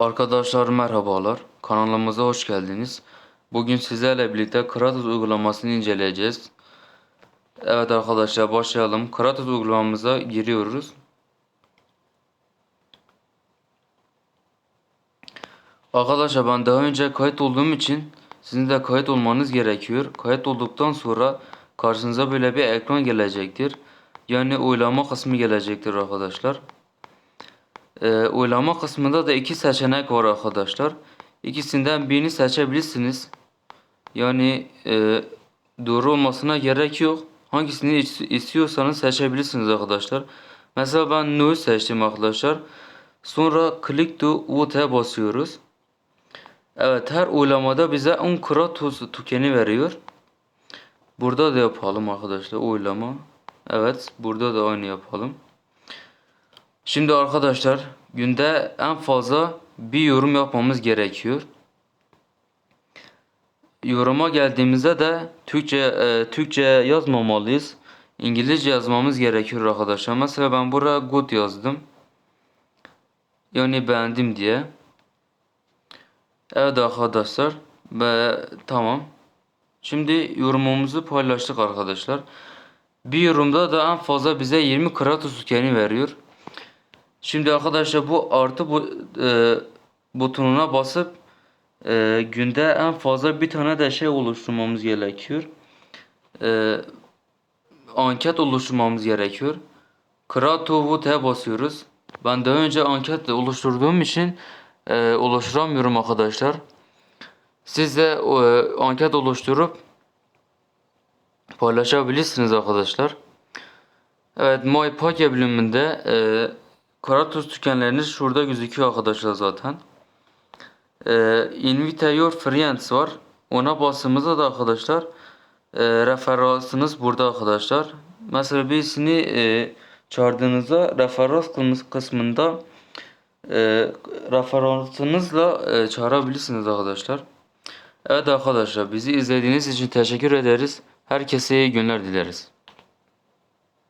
Arkadaşlar merhabalar. Kanalımıza hoş geldiniz. Bugün sizlerle birlikte Kratos uygulamasını inceleyeceğiz. Evet arkadaşlar başlayalım. Kratos uygulamamıza giriyoruz. Arkadaşlar ben daha önce kayıt olduğum için sizin de kayıt olmanız gerekiyor. Kayıt olduktan sonra karşınıza böyle bir ekran gelecektir. Yani oylama kısmı gelecektir arkadaşlar. Ee, oylama kısmında da iki seçenek var arkadaşlar. İkisinden birini seçebilirsiniz. Yani e, doğru olmasına gerek yok. Hangisini is- istiyorsanız seçebilirsiniz arkadaşlar. Mesela ben No'yu seçtim arkadaşlar. Sonra click to vote'e basıyoruz. Evet her oylamada bize 10 Kratos tokeni veriyor. Burada da yapalım arkadaşlar oylama. Evet burada da aynı yapalım. Şimdi arkadaşlar günde en fazla bir yorum yapmamız gerekiyor. Yoruma geldiğimizde de Türkçe e, Türkçe yazmamalıyız. İngilizce yazmamız gerekiyor arkadaşlar. Mesela ben buraya good yazdım. Yani beğendim diye. Evet arkadaşlar. Ve tamam. Şimdi yorumumuzu paylaştık arkadaşlar. Bir yorumda da en fazla bize 20 Kratos tokeni veriyor. Şimdi arkadaşlar bu artı bu e, butonuna basıp e, günde en fazla bir tane de şey oluşturmamız gerekiyor. E, anket oluşturmamız gerekiyor. Krato Vote'e basıyoruz. Ben daha önce anket oluşturduğum için e, oluşturamıyorum arkadaşlar. Siz de e, anket oluşturup paylaşabilirsiniz arkadaşlar. Evet My Poke bölümünde e, Kratos tükenleriniz şurada gözüküyor arkadaşlar zaten. E, Invite Your Friends var. Ona bastığımızda da arkadaşlar e, referansınız burada arkadaşlar. Mesela birisini e, çağırdığınızda referans kısmı- kısmında e, referansınızla e, çağırabilirsiniz arkadaşlar. Evet arkadaşlar bizi izlediğiniz için teşekkür ederiz. Herkese iyi günler dileriz.